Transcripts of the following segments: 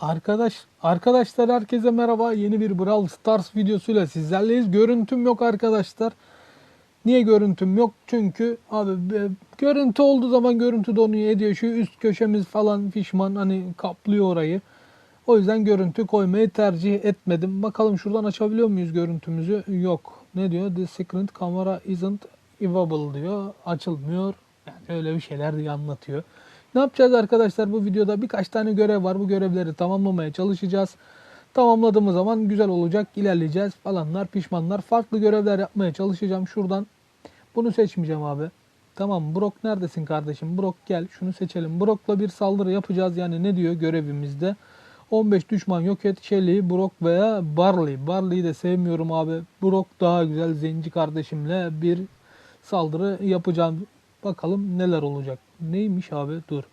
Arkadaş, arkadaşlar herkese merhaba. Yeni bir Brawl Stars videosuyla sizlerleyiz. Görüntüm yok arkadaşlar. Niye görüntüm yok? Çünkü abi e, görüntü olduğu zaman görüntü donuyor ediyor. Şu üst köşemiz falan fişman hani kaplıyor orayı. O yüzden görüntü koymayı tercih etmedim. Bakalım şuradan açabiliyor muyuz görüntümüzü? Yok. Ne diyor? The second camera isn't viewable diyor. Açılmıyor. Yani öyle bir şeyler diye anlatıyor. Ne yapacağız arkadaşlar bu videoda? Birkaç tane görev var. Bu görevleri tamamlamaya çalışacağız. Tamamladığımız zaman güzel olacak. ilerleyeceğiz falanlar pişmanlar. Farklı görevler yapmaya çalışacağım. Şuradan bunu seçmeyeceğim abi. Tamam Brock neredesin kardeşim? Brock gel şunu seçelim. Brock'la bir saldırı yapacağız. Yani ne diyor görevimizde? 15 düşman yok et Shelly, Brock veya Barley. Barley'i de sevmiyorum abi. Brock daha güzel zenci kardeşimle bir saldırı yapacağım. Bakalım neler olacak. Neymiş abi? Dur.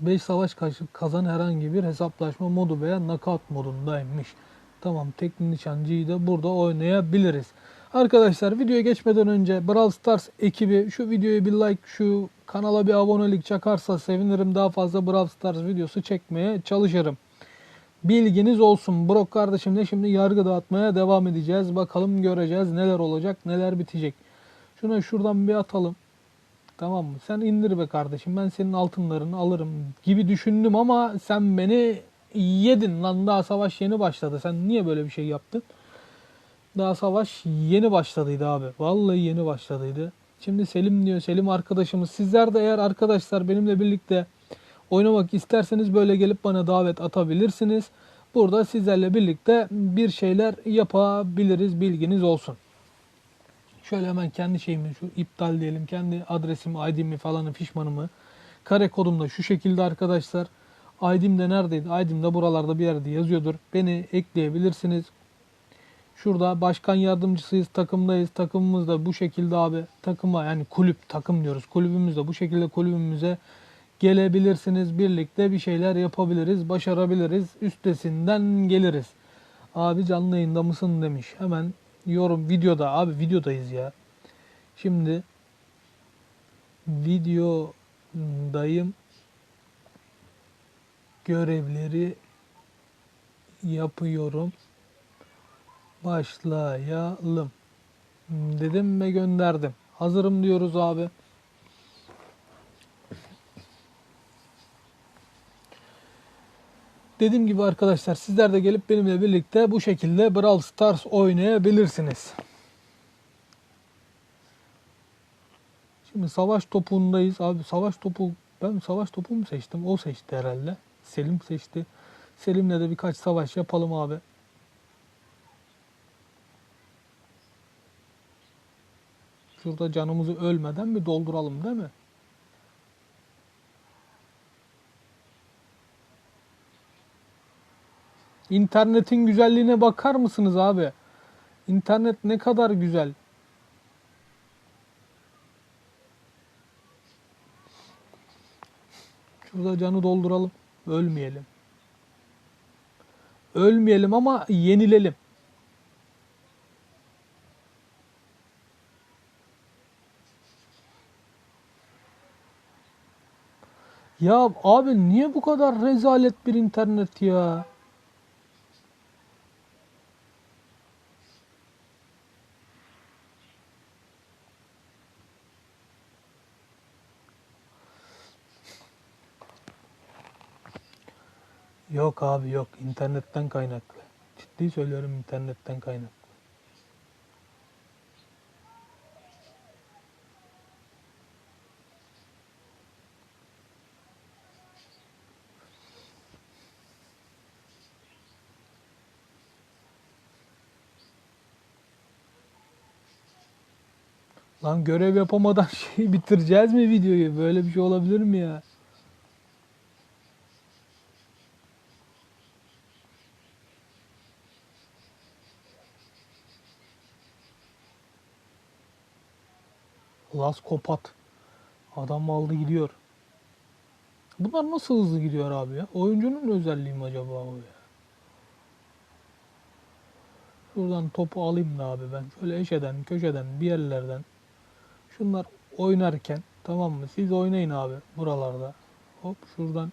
5 savaş karşı kazan herhangi bir hesaplaşma modu veya knockout modundaymış. Tamam tek nişancıyı da burada oynayabiliriz. Arkadaşlar videoya geçmeden önce Brawl Stars ekibi şu videoya bir like şu kanala bir abonelik çakarsa sevinirim. Daha fazla Brawl Stars videosu çekmeye çalışırım. Bilginiz olsun. Brock kardeşimle şimdi yargı dağıtmaya devam edeceğiz. Bakalım göreceğiz neler olacak neler bitecek. Şuna şuradan bir atalım. Tamam mı? Sen indir be kardeşim. Ben senin altınlarını alırım gibi düşündüm ama sen beni yedin lan. Daha savaş yeni başladı. Sen niye böyle bir şey yaptın? Daha savaş yeni başladıydı abi. Vallahi yeni başladıydı. Şimdi Selim diyor. Selim arkadaşımız. Sizler de eğer arkadaşlar benimle birlikte oynamak isterseniz böyle gelip bana davet atabilirsiniz. Burada sizlerle birlikte bir şeyler yapabiliriz. Bilginiz olsun. Şöyle hemen kendi şeyimi şu iptal diyelim. Kendi adresimi, ID'mi falanı, fişmanımı. Kare kodum da şu şekilde arkadaşlar. ID'm de neredeydi? ID'm de buralarda bir yerde yazıyordur. Beni ekleyebilirsiniz. Şurada başkan yardımcısıyız, takımdayız. Takımımız da bu şekilde abi. Takıma yani kulüp, takım diyoruz. Kulübümüz de bu şekilde kulübümüze gelebilirsiniz. Birlikte bir şeyler yapabiliriz, başarabiliriz. Üstesinden geliriz. Abi canlı yayında mısın demiş. Hemen yorum videoda abi videodayız ya. Şimdi videodayım görevleri yapıyorum. Başlayalım. Dedim ve gönderdim. Hazırım diyoruz abi. Dediğim gibi arkadaşlar sizler de gelip benimle birlikte bu şekilde Brawl Stars oynayabilirsiniz. Şimdi savaş topundayız. Abi savaş topu ben savaş topu mu seçtim? O seçti herhalde. Selim seçti. Selim'le de birkaç savaş yapalım abi. Şurada canımızı ölmeden bir dolduralım değil mi? İnternetin güzelliğine bakar mısınız abi? İnternet ne kadar güzel. Şurada canı dolduralım. Ölmeyelim. Ölmeyelim ama yenilelim. Ya abi niye bu kadar rezalet bir internet ya? Yok abi yok internetten kaynaklı. Ciddi söylüyorum internetten kaynaklı. Lan görev yapamadan şeyi bitireceğiz mi videoyu? Böyle bir şey olabilir mi ya? Las Kopat. Adam aldı gidiyor. Bunlar nasıl hızlı gidiyor abi ya? Oyuncunun özelliği mi acaba o ya? Şuradan topu alayım da abi ben. Şöyle eşeden, köşeden, bir yerlerden. Şunlar oynarken tamam mı? Siz oynayın abi buralarda. Hop şuradan.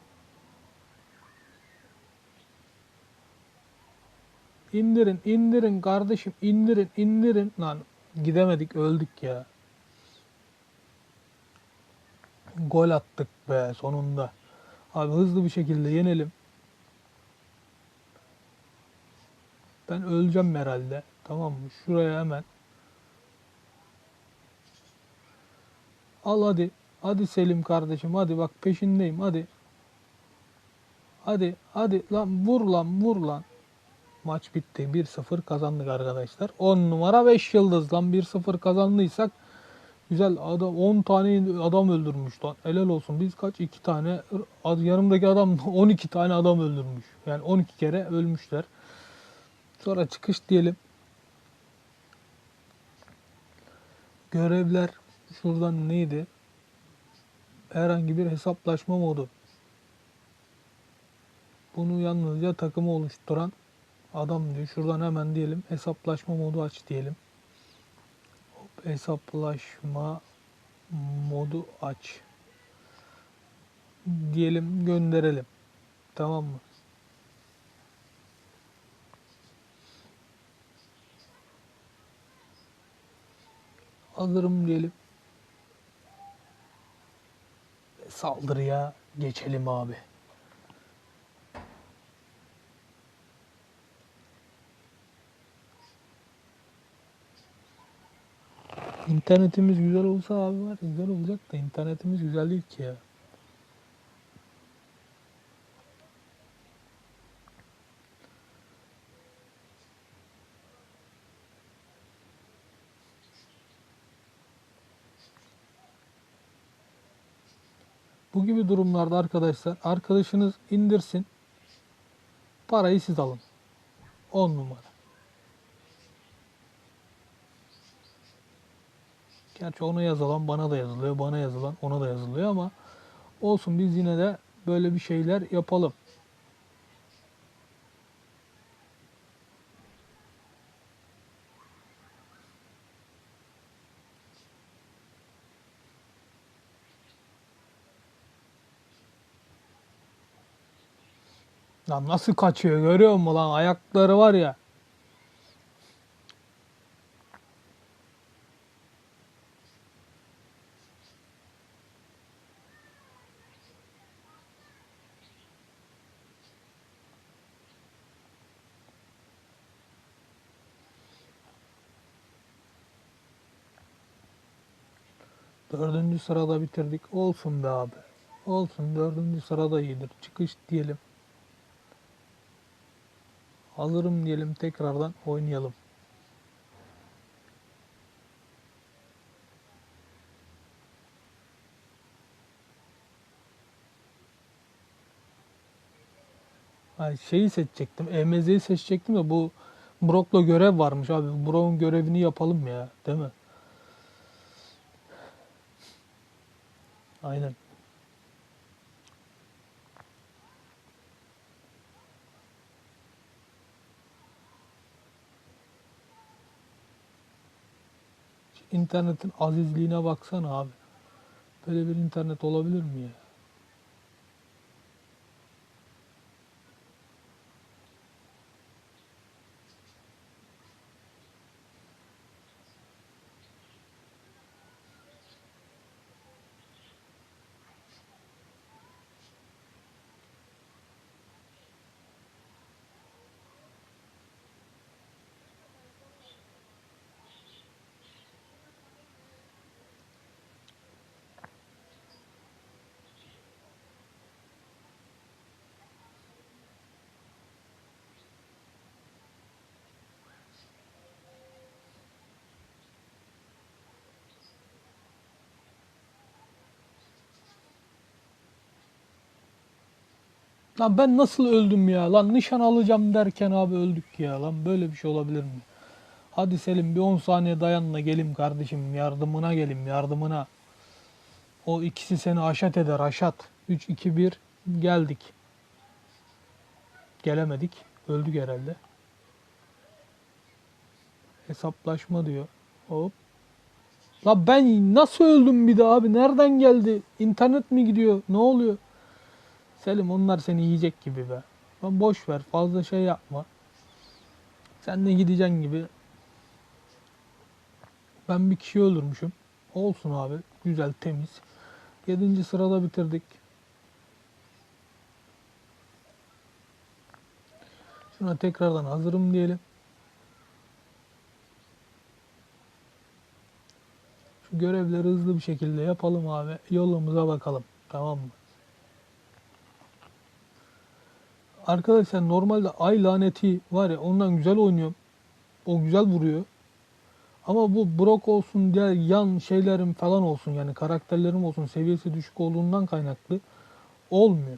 İndirin, indirin kardeşim, indirin, indirin. Lan gidemedik, öldük ya. Gol attık be sonunda. Abi hızlı bir şekilde yenelim. Ben öleceğim herhalde. Tamam mı? Şuraya hemen. Al hadi. Hadi Selim kardeşim hadi bak peşindeyim hadi. Hadi hadi lan vur lan vur lan. Maç bitti. 1-0 kazandık arkadaşlar. 10 numara 5 yıldız lan 1-0 kazandıysak güzel adam 10 tane adam öldürmüş lan. Helal olsun. Biz kaç 2 tane yanımdaki adam 12 tane adam öldürmüş. Yani 12 kere ölmüşler. Sonra çıkış diyelim. Görevler şuradan neydi? Herhangi bir hesaplaşma modu. Bunu yalnızca takımı oluşturan adam diyor. Şuradan hemen diyelim hesaplaşma modu aç diyelim. Hesaplaşma modu aç. Diyelim gönderelim. Tamam mı? Alırım diyelim. Saldırıya geçelim abi. İnternetimiz güzel olsa abi var güzel olacak da internetimiz güzel değil ki ya. Bu gibi durumlarda arkadaşlar arkadaşınız indirsin. Parayı siz alın. 10 numara. Gerçi ona yazılan bana da yazılıyor, bana yazılan ona da yazılıyor ama olsun biz yine de böyle bir şeyler yapalım. Lan nasıl kaçıyor görüyor musun lan ayakları var ya. Dördüncü sırada bitirdik. Olsun be abi. Olsun dördüncü sırada iyidir. Çıkış diyelim. Alırım diyelim tekrardan oynayalım. Ay şeyi seçecektim. EMZ'yi seçecektim de bu Brock'la görev varmış abi. Brock'un görevini yapalım ya. Değil mi? Aynen. İnternetin azizliğine baksana abi. Böyle bir internet olabilir mi ya? Lan ben nasıl öldüm ya? Lan nişan alacağım derken abi öldük ya. Lan böyle bir şey olabilir mi? Hadi Selim bir 10 saniye dayan da gelim kardeşim. Yardımına gelim yardımına. O ikisi seni aşat eder aşat. 3, 2, 1 geldik. Gelemedik. Öldük herhalde. Hesaplaşma diyor. Hop. La ben nasıl öldüm bir daha abi? Nereden geldi? İnternet mi gidiyor? Ne oluyor? Selim onlar seni yiyecek gibi be. Lan boş ver fazla şey yapma. Sen ne gideceksin gibi. Ben bir kişi öldürmüşüm. Olsun abi. Güzel, temiz. 7. sırada bitirdik. Şuna tekrardan hazırım diyelim. Şu görevleri hızlı bir şekilde yapalım abi. Yolumuza bakalım. Tamam mı? Arkadaşlar normalde ay laneti var ya ondan güzel oynuyorum. O güzel vuruyor. Ama bu Brock olsun diğer yan şeylerim falan olsun yani karakterlerim olsun seviyesi düşük olduğundan kaynaklı olmuyor.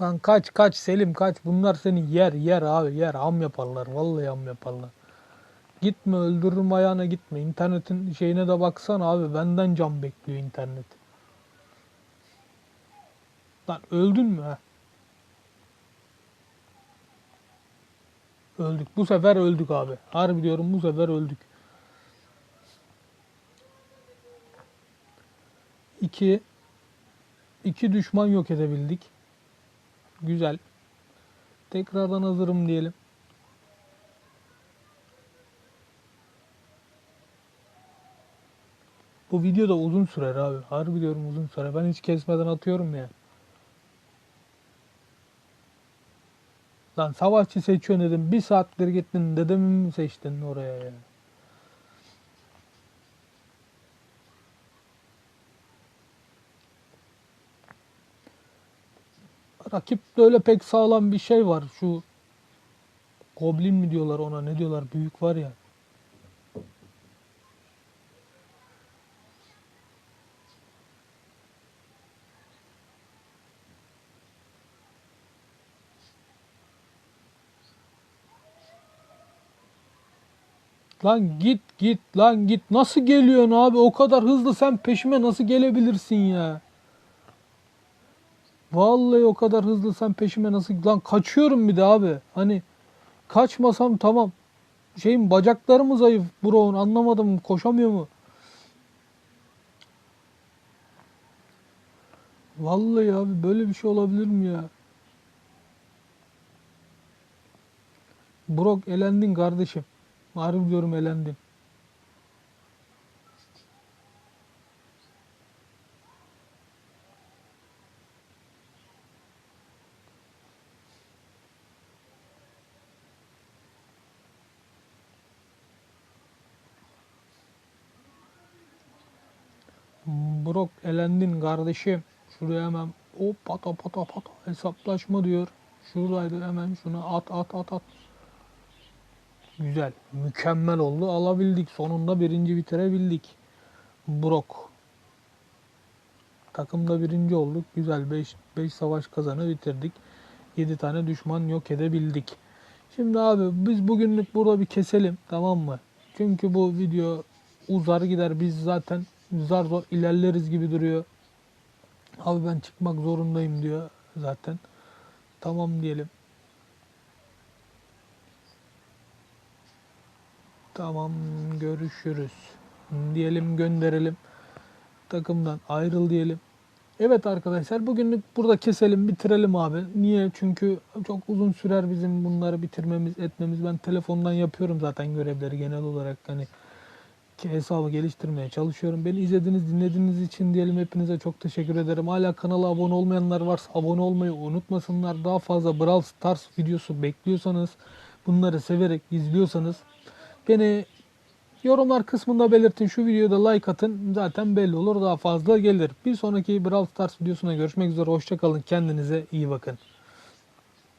Lan kaç kaç Selim kaç bunlar seni yer yer abi yer am yaparlar vallahi am yaparlar. Gitme öldürürüm ayağına gitme internetin şeyine de baksana abi benden can bekliyor internet. Lan öldün mü ha? Öldük. Bu sefer öldük abi. Harbi diyorum bu sefer öldük. İki. iki düşman yok edebildik. Güzel. Tekrardan hazırım diyelim. Bu video da uzun sürer abi. Harbi diyorum uzun sürer. Ben hiç kesmeden atıyorum ya. Lan savaşçı seçiyorsun dedim. Bir saattir gittin dedemi mi seçtin oraya ya? Rakipte öyle pek sağlam bir şey var. Şu Goblin mi diyorlar ona ne diyorlar büyük var ya. Lan git git lan git. Nasıl geliyorsun abi? O kadar hızlı sen peşime nasıl gelebilirsin ya? Vallahi o kadar hızlı sen peşime nasıl... Lan kaçıyorum bir de abi. Hani kaçmasam tamam. Şeyin bacakları mı zayıf Brown anlamadım. Koşamıyor mu? Vallahi abi böyle bir şey olabilir mi ya? Brock elendin kardeşim. Harbi diyorum elendin. Brock elendin kardeşim. Şuraya hemen hop pata pata pata hesaplaşma diyor. Şuradaydı hemen şunu at at at at. Güzel. Mükemmel oldu. Alabildik. Sonunda birinci bitirebildik. Brock. Takımda birinci olduk. Güzel. 5 5 savaş kazanı bitirdik. 7 tane düşman yok edebildik. Şimdi abi biz bugünlük burada bir keselim. Tamam mı? Çünkü bu video uzar gider. Biz zaten zar zor ilerleriz gibi duruyor. Abi ben çıkmak zorundayım diyor zaten. Tamam diyelim. Tamam görüşürüz. Diyelim gönderelim. Takımdan ayrıl diyelim. Evet arkadaşlar bugünlük burada keselim bitirelim abi. Niye? Çünkü çok uzun sürer bizim bunları bitirmemiz etmemiz. Ben telefondan yapıyorum zaten görevleri genel olarak hani hesabı geliştirmeye çalışıyorum. Beni izlediğiniz, dinlediğiniz için diyelim hepinize çok teşekkür ederim. Hala kanala abone olmayanlar varsa abone olmayı unutmasınlar. Daha fazla Brawl Stars videosu bekliyorsanız, bunları severek izliyorsanız beni yorumlar kısmında belirtin. Şu videoda like atın. Zaten belli olur daha fazla gelir. Bir sonraki Brawl Stars videosuna görüşmek üzere. Hoşçakalın. Kendinize iyi bakın.